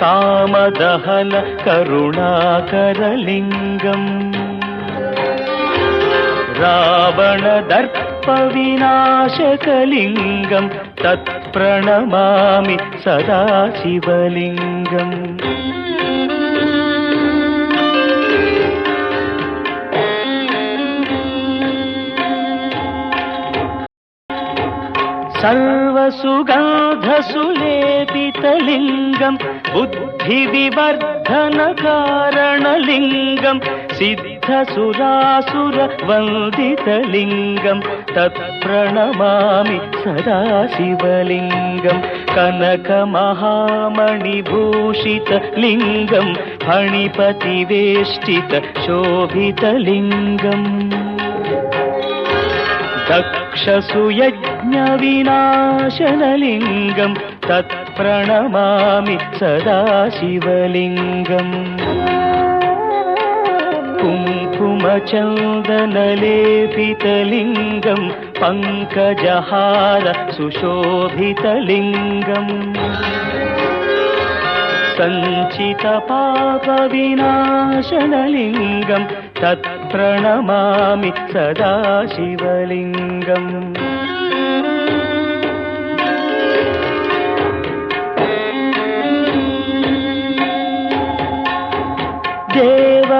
కామదహన కరుణాకరలింగం. రావణదర్ప వినాశకలింగం తత్ప్రణమామి సదాశివలింగం. సర్వసుగంధసులేపితలింగం బుద్ధివివర్ధనకారణలింగం సిద్ధసురాసుర వందితలింగం తత్ప్రణమామి సదాశివలింగం కనకమహామణిభూషితలింగం ఫణిపతివేష్టిత శోభితలింగం. దక్షసుయజ్ఞవినాశనలింగం తత్ప్రణమామి సదాశివలింగం కుంకుమచందనలేపితలింగం పంకజహార సుశోభితలింగం సంచిత పాప వినాశనలింగం తత్ప్రణమామి సదాశివలింగం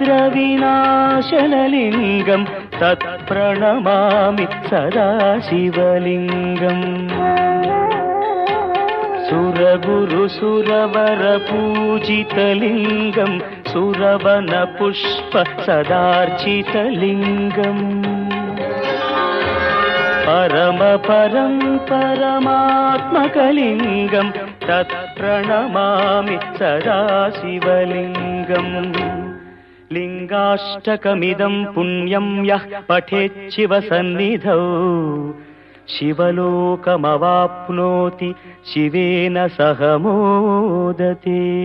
కారణలింగం అష్టదరిద్రవినాశనలింగం తత్ప్రణమామి సదాశివలింగం సురగురు సురవర పూజితలింగం సురవన పుష్ప సదార్చితలింగం. పరమ పరం పరమాత్మకలింగం తత్ప్రణమామి సదాశివలింగం లింగాష్టకమిదం పుణ్యం యః పఠేచ్చివ సన్నిధౌ. శివలోకమవాప్నోతి శివేన సహ మోదతే.